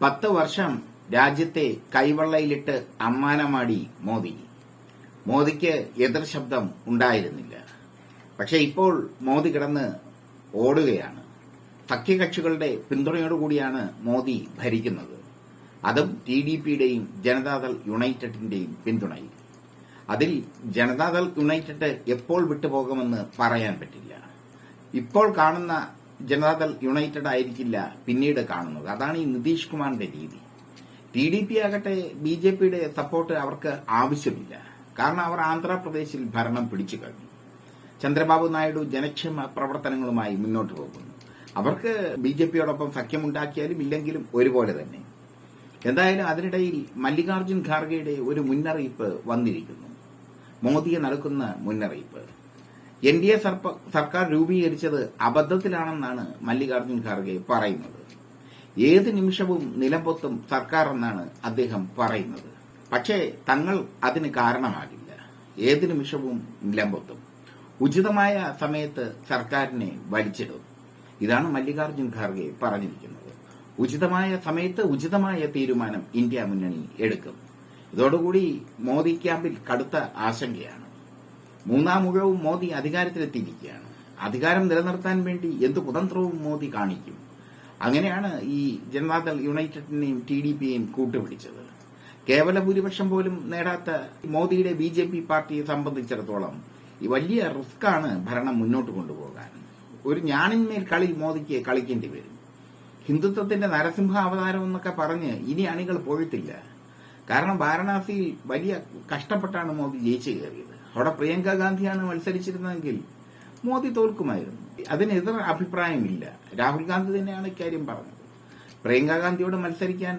പത്ത് വർഷം രാജ്യത്തെ കൈവെള്ളയിലിട്ട് അമ്മാനമാടി മോദി. മോദിക്ക് എതിർ ശബ്ദം ഉണ്ടായിരുന്നില്ല. പക്ഷെ ഇപ്പോൾ മോദി കിടന്ന് ഓടുകയാണ്. സഖ്യകക്ഷികളുടെ പിന്തുണയോടുകൂടിയാണ് മോദി ഭരിക്കുന്നത്. അതും ടി ഡി പിയുടെയും ജനതാദൾ യുണൈറ്റഡിന്റെയും പിന്തുണയിൽ. അതിൽ ജനതാദൾ യുണൈറ്റഡ് എപ്പോൾ വിട്ടുപോകുമെന്ന് പറയാൻ പറ്റില്ല. ഇപ്പോൾ കാണുന്ന ജനതാദൾ യുണൈറ്റഡ് ആയിരിക്കില്ല പിന്നീട് കാണുന്നത്. അതാണ് ഈ നിതീഷ് കുമാറിന്റെ രീതി. ടി ഡി പി ആകട്ടെ ബി ജെ പിയുടെ സപ്പോർട്ട് അവർക്ക് ആവശ്യമില്ല. കാരണം അവർ ആന്ധ്രാപ്രദേശിൽ ഭരണം പിടിച്ചു കഴിഞ്ഞു. ചന്ദ്രബാബു നായിഡു ജനക്ഷേമ പ്രവർത്തനങ്ങളുമായി മുന്നോട്ട് പോകുന്നു. അവർക്ക് ബി ജെ പിയോടൊപ്പം സഖ്യമുണ്ടാക്കിയാലും ഇല്ലെങ്കിലും ഒരുപോലെ തന്നെ. എന്തായാലും അതിനിടയിൽ മല്ലികാർജുൻ ഖാർഗെയുടെ ഒരു മുന്നറിയിപ്പ് വന്നിരിക്കുന്നു. മോദിയെ നടക്കുന്ന മുന്നറിയിപ്പ്. എൻ ഡി എ സർക്കാർ രൂപീകരിച്ചത് അബദ്ധത്തിലാണെന്നാണ് മല്ലികാർജുൻ ഖാർഗെ പറയുന്നത്. ഏത് നിമിഷവും നിലംപൊത്തും സർക്കാർ എന്നാണ് അദ്ദേഹം പറയുന്നത്. പക്ഷേ തങ്ങൾ അതിന് കാരണമാകില്ല. ഏത് നിമിഷവും നിലംപൊത്തും. ഉചിതമായ സമയത്ത് സർക്കാരിനെ വലിച്ചിടും. ഇതാണ് മല്ലികാർജുൻ ഖാർഗെ പറഞ്ഞിരിക്കുന്നത്. ഉചിതമായ സമയത്ത് ഉചിതമായ തീരുമാനം ഇന്ത്യ മുന്നണി എടുക്കും. ഇതോടുകൂടി മോദി ക്യാമ്പിൽ കടുത്ത ആശങ്കയാണ്. മൂന്നാം മുഴവും മോദി അധികാരത്തിലെത്തിയിരിക്കുകയാണ്. അധികാരം നിലനിർത്താൻ വേണ്ടി എന്ത് കുതന്ത്രവും മോദി കാണിക്കും. അങ്ങനെയാണ് ഈ ജനതാദൾ യുണൈറ്റഡിനെയും ടി ഡി പിയെയും കൂട്ടുപിടിച്ചത്. കേവല ഭൂരിപക്ഷം പോലും നേടാത്ത മോദിയുടെ ബി ജെ പി പാർട്ടിയെ സംബന്ധിച്ചിടത്തോളം ഈ വലിയ റിസ്ക്കാണ് ഭരണം മുന്നോട്ട് കൊണ്ടുപോകാൻ. ഒരു ഞാനിന്മേൽ കളി മോദിക്ക് കളിക്കേണ്ടി വരും. ഹിന്ദുത്വത്തിന്റെ നരസിംഹ അവതാരം എന്നൊക്കെ പറഞ്ഞ് ഇനി അണികൾ പോയിട്ടില്ല. കാരണം വാരണാസിയിൽ വലിയ കഷ്ടപ്പെട്ടാണ് മോദി ജയിച്ചു കയറിയത്. അവിടെ പ്രിയങ്ക ഗാന്ധിയാണ് മത്സരിച്ചിരുന്നതെങ്കിൽ മോദി തോൽക്കുമായിരുന്നു. അതിനെതിർ അഭിപ്രായമില്ല. രാഹുൽ ഗാന്ധി തന്നെയാണ് ഇക്കാര്യം പറഞ്ഞത്. പ്രിയങ്ക ഗാന്ധിയോട് മത്സരിക്കാൻ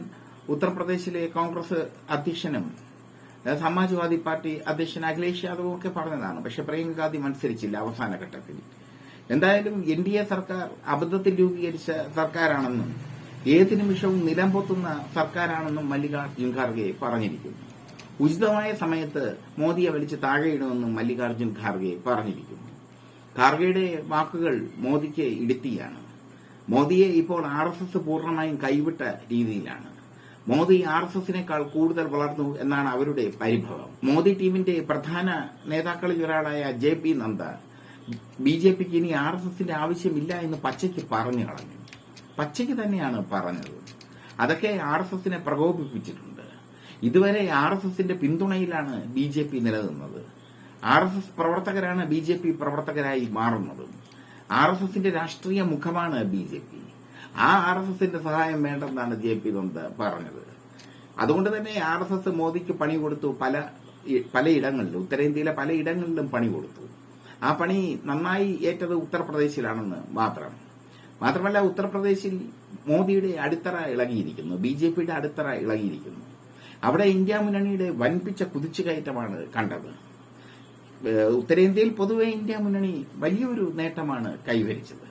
ഉത്തർപ്രദേശിലെ കോൺഗ്രസ് അധ്യക്ഷനും സമാജ്വാദി പാർട്ടി അധ്യക്ഷൻ അഖിലേഷ് യാദവും ഒക്കെ പറഞ്ഞതാണ്. പക്ഷെ പ്രിയങ്ക ഗാന്ധി മത്സരിച്ചില്ല അവസാന ഘട്ടത്തിൽ. എന്തായാലും എൻ ഡി എ സർക്കാർ അബദ്ധത്തിൽ രൂപീകരിച്ച സർക്കാരാണെന്നും ഏത് നിമിഷവും നിലം പൊത്തുന്ന സർക്കാരാണെന്നും മല്ലികാർജുൻ ഖാർഗെ പറഞ്ഞിരിക്കുന്നു. ഉചിതമായ സമയത്ത് മോദിയെ വലിച്ച് താഴെയിടുമെന്നും മല്ലികാർജുൻ ഖാർഗെ പറഞ്ഞിരിക്കുന്നു. ഖാർഗെയുടെ വാക്കുകൾ മോദിക്ക് ഇടുത്തിയാണ്. മോദിയെ ഇപ്പോൾ ആർ എസ് എസ് പൂർണമായും കൈവിട്ട രീതിയിലാണ്. മോദി ആർ എസ് എസിനേക്കാൾ കൂടുതൽ വളർന്നു എന്നാണ് അവരുടെ പരിഭവം. മോദി ടീമിന്റെ പ്രധാന നേതാക്കളിൽ ഒരാളായ J P Nadda B J പിക്ക് ഇനി ആർ എസ് എസിന്റെ ആവശ്യമില്ല എന്ന് പച്ചയ്ക്ക് പറഞ്ഞു കളഞ്ഞു. പച്ചയ്ക്ക് തന്നെയാണ് പറഞ്ഞത്. അതൊക്കെ ആർ എസ് എസിനെ പ്രകോപിപ്പിച്ചിട്ടുണ്ട്. ഇതുവരെ ആർ എസ് എസിന്റെ പിന്തുണയിലാണ് ബി ജെ പി നിലനിന്നത്. ആർ എസ് എസ് പ്രവർത്തകരാണ് ബി ജെ പി പ്രവർത്തകരായി മാറുന്നത്. ആർ എസ് എസിന്റെ രാഷ്ട്രീയ മുഖമാണ് ബി ജെ പി ആ ആർ എസ് എസിന്റെ സഹായം വേണ്ടെന്നാണ് ജെ പി നന്ദ പറഞ്ഞത്. അതുകൊണ്ട് തന്നെ ആർ എസ് എസ് മോദിക്ക് പണി കൊടുത്തു പല പലയിടങ്ങളിലും ഉത്തരേന്ത്യയിലെ പലയിടങ്ങളിലും പണി കൊടുത്തു. ആ പണി നന്നായി ഏറ്റത് ഉത്തർപ്രദേശിലാണെന്ന് മാത്രം. മാത്രമല്ല ഉത്തർപ്രദേശിൽ മോദിയുടെ അടിത്തറ ഇളകിയിരിക്കുന്നു ബി ജെ പിയുടെ അടിത്തറ ഇളകിയിരിക്കുന്നു. അവിടെ ഇന്ത്യ മുന്നണിയുടെ വൻപിച്ച കുതിച്ചുകയറ്റമാണ് കണ്ടത്. ഉത്തരേന്ത്യയിൽ പൊതുവെ ഇന്ത്യ മുന്നണി വലിയൊരു നേട്ടമാണ് കൈവരിച്ചത്.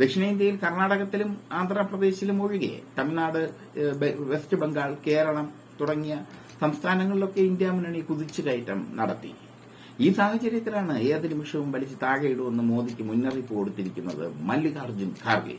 ദക്ഷിണേന്ത്യയിൽ കർണാടകത്തിലും ആന്ധ്രാപ്രദേശിലും ഒഴികെ തമിഴ്നാട് വെസ്റ്റ് ബംഗാൾ കേരളം തുടങ്ങിയ സംസ്ഥാനങ്ങളിലൊക്കെ ഇന്ത്യ മുന്നണി കുതിച്ചുകയറ്റം നടത്തി. ഈ സാഹചര്യത്തിലാണ് ഏത് നിമിഷവും വലിച്ച് താഴെയിടുമെന്ന് മോദിക്ക് മുന്നറിയിപ്പ് കൊടുത്തിരിക്കുന്നത് മല്ലികാർജുൻ ഖാർഗെ.